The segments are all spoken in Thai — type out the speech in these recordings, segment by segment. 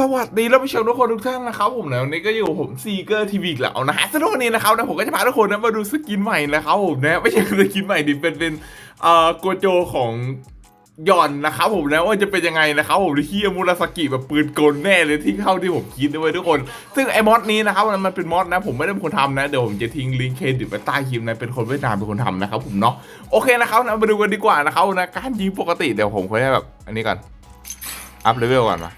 สวัสดีท่านผู้ชมทุกคนทุกท่านนะครับผมนะวันนี้ก็อยู่ผมซีเกอร์ทีวีอีกแล้วนะฮะสำหรับวันนี้นะครับนะผมก็จะพาทุกคนนะมาดูสกินใหม่นะครับผมนะไม่ใช่สกินใหม่ดิเป็นเป็นเอ่อโกโจของยอนนะครับผมนะว่าจะเป็นยังไงนะครับผมที่มูราสกิแบบปืนกลแน่เลยที่เข้าที่ผมคิดด้วยทุกคน ซึ่งไอ้มอดนี้นะครับมันเป็นมอดนะผมไม่ได้เป็นคนทำนะเดี๋ยวผมจะทิ้งลิงก์เครดิตไว้ใต้คลิปนะเป็นคนเวียดนามเป็นคนทำนะครับผมเนาะโอเคนะครับนะมาดูกันดีกว่านะครับนะการยิงปกติเดี๋ยวผมขอให้แบบอันนี้ก่อนอัพเลเวลก่อนมา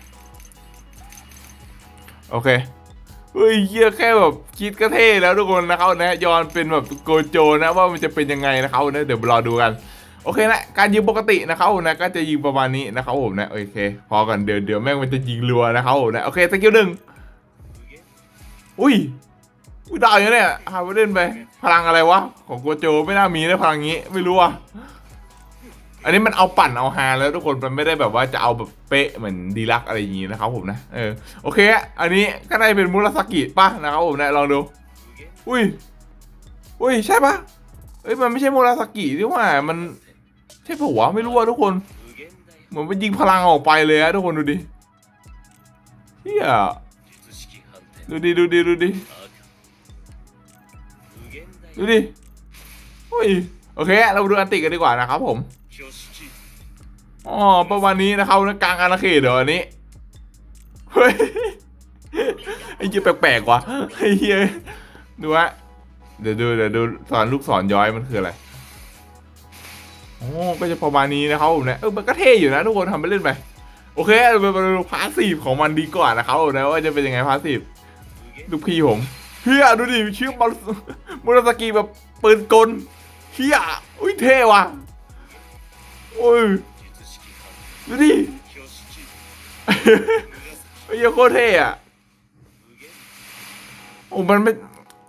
โอเคเฮ้ยเยี่ยแค่แบบคิดก็เท่แล้วทุกคนนะครับนะยอนเป็นแบบโกโจนะว่ามันจะเป็นยังไงนะครับนะเดี๋ยวรอดูกันโอเคนะการยิงปกตินะครับนะก็จะยิงประมาณนี้นะครับผมนะโอเค พอกันเดี๋ยวเดี๋ยวแม่งมันจะยิงรัวนะครับผมนะโอเคสกิลหนึ่งอุ้ยอุ้ยได้อยู่เนี่ยหาไปเล่นไปพลังอะไรวะของโกโจไม่น่ามีนะพลังงี้ไม่รู้อะ อันนี้มันเอาปั่นเอาฮาแล้วทุกคนมันไม่ได้แบบว่าจะเอาแบบเป๊ะเหมือนดีลักอะไรอย่างงี้นะครับผมนะเออโอเค อันนี้ก็ได้เป็นมุราสกิป่ะนะครับผมนะลองดู อุ้ยอุ้ยใช่ปะเอ้ยมันไม่ใช่มุราสกิที่ว่ามันใช่ปะวะไม่รู้อะทุกคน เหมือนมันยิงพลังออกไปเลยอะทุกคนดูดิเฮียดูดิดูดิดูดิดูดิอุ้ยโอเค เรามาดูอันติกันดีกว่านะครับผม อ๋อประมาณนี้นะครับนะกลางอาณาเขตเดี๋ยวอันนี้เฮ้ยไอ้เหี้ยแปลกๆว่ะไอ้เหี้ยดูวะเดี๋ยวดูเดี๋ยวดูสอนลูกศรย้อยมันคืออะไรโอ้ก็จะประมาณนี้นะครับผมเนี่ยเออมันก็เท่อยู่นะทุกคนทำไปเล่นไปโอเคเราไปดูพาสซีฟของมันดีกว่านะครับผมนะว่าจะเป็นยังไงพาสซีฟลูกพี่ผมเฮียดูดิชื่อมอลมูราสกีแบบปืนกลเฮียอุ้ยเท่ว่ะโอ้ย ดูดิ ไอ้เหี้ยโคตรเท่อะโอ้มันไม่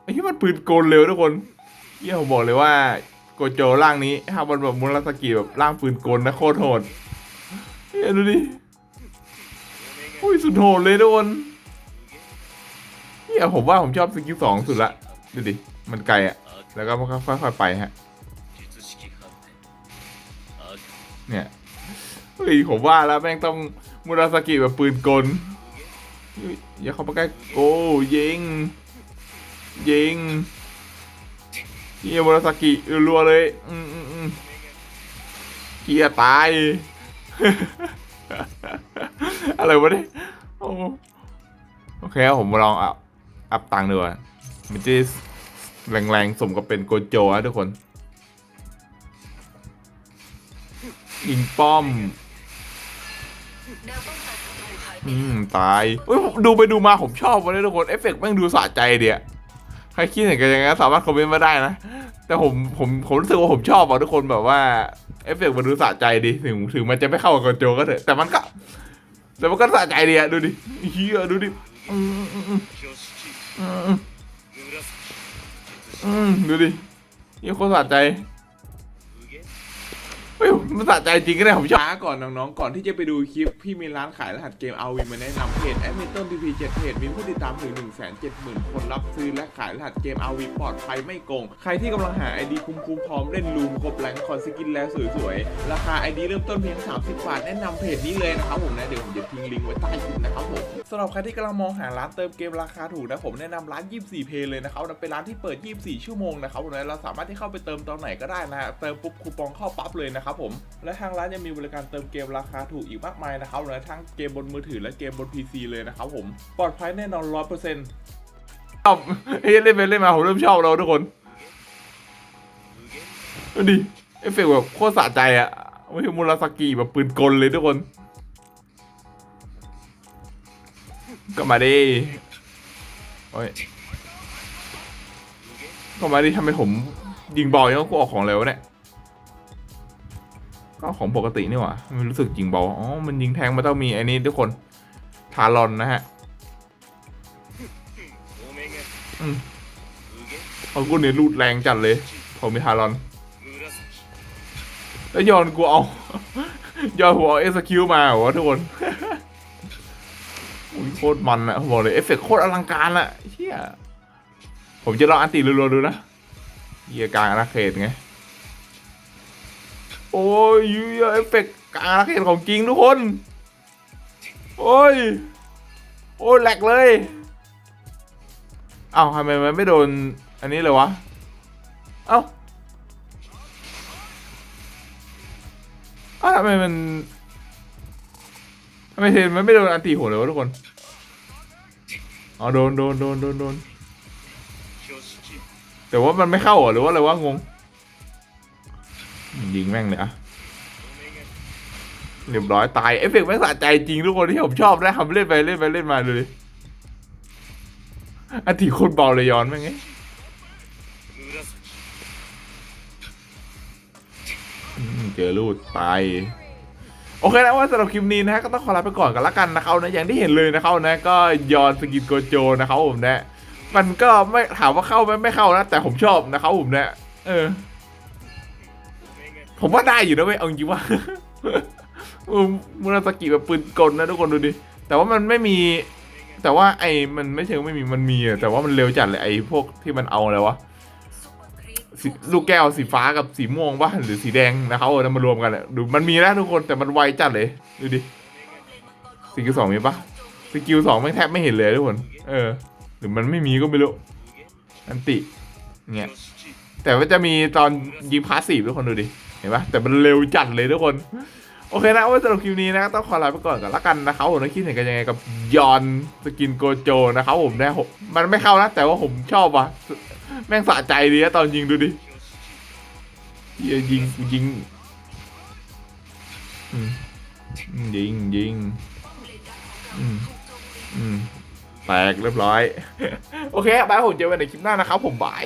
ไอ้ที่มันปืนโกลเร็วทุกคนเฮียผมบอกเลยว่าโกโจร่างนี้ถ้ามันแบบมุราสกิแบบร่างปืนกลนะโคตรโหดเฮียดูดิอุ้ยสุดโหดเลยทุกคนเฮียผมว่าผมชอบสกิลสองสุดละดูดิมันไกลอะแล้วก็มันค่อยๆไปฮะเนี่ย ฮ้ยผมว่าแล้วแม่งต้องมุราสกิแบบปืนกลเฮ้ยอย่าเข้ามาใกล้โอ้ยิงยิงเฮียมุราสกิรัวเลยอืมอืมอืมเกียตาย อะไรวะเนี่ยโอ้โอเคผมมาลองอัพอัพตังค์ดูอะมันจะแรงๆสมกับเป็นโกโจอะทุกคนยิงป้อม อืม ตายเฮ้ยดูไปดูมาผมชอบวันนี้ทุกคน เอฟเฟกต์แม่งดูสะใจเดียใครคิดเห็นกันยังไงสามารถคอมเมนต์มาได้นะ แต่ผมผมผมรู้สึกว่าผมชอบอะทุกคนแบบว่าเอฟเฟกต์มันดูสะใจดีถึงถึงมันจะไม่เข้ากับโกโจก็เถอะแต่มันก็แต่มันก็สะใจดีอะดูดิเฮียดูดิอืมอืมอืมอืมดูดิเฮียโคตรสะใจ ฮ้ยมันสะใจจริงก็ได้ผมช้าก่อนน้องๆ ก่อนที่จะไปดูคลิป พี่มีร้านขายรหัสเกมเอาวิมาแนะนำเพจแอดมินต้นทีพีเจ็ดเพจมีผู้ติดตามถึง1นึ่งแสนเจ็ดหมื่นคนรับซื้อและขายรหัสเกมเอาวิปลอดภัยไม่โกง ใครที่กำลังหาไอดีคุ้มๆพร้อมเล่นลูมครบแรงคอนสกินแล้วสวยๆ ราคาไอดีเริ่มต้นเพียง 30 บาท แนะนำเพจนี้เลยนะครับผมนะเดี๋ยวผมจะทิ้งลิงก์ไว้ใต้คลิปนะครับผมสำหรับใครที่กำลังมองหาร้านเติมเกมราคาถูกนะผมแนะนำร้าน 24 เพย์เลยนะครับเป็นร้านที่เปิด 24 ชั่วโมงนะครับผมนะเราสามารถที่เข้าไปเติมตอนไหนก็ได้นะฮะเติมปุ๊บคูปองเข้าปั๊บเลยนะครับผมและทางร้านยังมีบริการเติมเกมราคาถูกอีกมากมายนะครับนะทั้งเกมบนมือถือและเกมบน PC เลยนะครับผม ปลอดภัยแน่นอน100%ชอบเฮ้ยเล่นไปเล่นมาผมเริ่มชอบแล้วทุกคนดูดิเอฟเฟกต์แบบโคตรสะใจอะไม่ใช่มูราสกิแบบปืนกลเลยทุกคนก็มาดิโอ้ยก็มาดิทำไมผมยิงบอลยังต้องกูออกของเร็วเนี่ย ก็ของปกตินี่หว่ามันรู้สึกยิงเบอลอ๋อ มันยิงแทงมันต้องมีไอ้นี่ทุกคน ทารอนนะฮะอืมเอากูเนี่ยรูดแรงจัดเลยผมมีทารอน แล้วยอนกูเอา ยอนหัวเอสคิวมาเหรอวทุกคนโคตรมันอะผมบอกเลยเอฟเฟกโคตรอลังการอะเฮียผมจะลองอันติรัวๆดูนะเฮียกลางอาณาเขตไง โอ้ยเฮียเอฟเฟกต์กางอาณาเขตของจริงทุกคน โอ้ย โอ้แหลกเลยเอ้าทำไมมันไม่โดนอันนี้เลยวะ เอ้าเอ้าทำไมมันทำไมเทนมันไม่โดนอันตีหัวเลยวะทุกคน อ๋อโดนโดนโดนโดนโดนแต่ว่ามันไม่เข้าหรอหรือว่าอะไรวะงง ยิงแม่งเลยอะเรียบร้อยตาย เอฟเฟกต์แม่งสะใจจริงทุกคนที่ผมชอบนะทำเล่นไปเล่นไปเล่นมาดูดิอันที่คนเบาเลยย้อนแม่งไงเจอลูดตายโอเคนะว่าสำหรับคลิปนี้นะฮะก็ต้องขอลาไปก่อนกันละกันนะครับนะอย่างที่เห็นเลยนะครับนะก็ยอนสกินโกโจนะครับผมนะมันก็ไม่ถามว่าเข้าไหมไม่เข้านะแต่ผมชอบนะครับผมเนี่ยเออ ผมว่าได้อยู่นะเว้ยเอาจริงๆว่าอืมมุราสกิแบบปืนกลนะทุกคนดูดิ แต่ว่ามันไม่มี แต่ว่าไอ้มันไม่เชิงไม่มีมันมีอะแต่ว่ามันเร็วจัดเลยไอ้พวกที่มันเอาอะไรวะสีลูกแก้วสีฟ้ากับสีม่วงป่ะหรือสีแดงนะครับเอามารวมกันอะดูมันมีนะทุกคนแต่มันไวจัดเลยดูดิสกิลสองมีปะสกิลสองไม่งแทบไม่เห็นเลยทุกคนเออ หรือมันไม่มีก็ไม่รู้อันติเงี้ยแต่ว่าจะมีตอนยิงพาสซีฟทุกคนดูดิเห็นปะแต่มันเร็วจัดเลยทุกคน โอเคนะว่าสำหรับคลิปนี้นะต้องขอลาไปก่อนกันละกันนะครับผมนะคิดเห็นกันยังไงกับยอนสกินโกโจนะครับผมนะผมมันไม่เข้านะ แต่ว่าผมชอบว่ะแม่งสะใจดีนะตอนยิงดูดิเหี้ยยิงยิงอืมยิงยิงอืมอืมแตกเรียบร้อย โอเคบายผมเจอกันในคลิปหน้านะครับผมบาย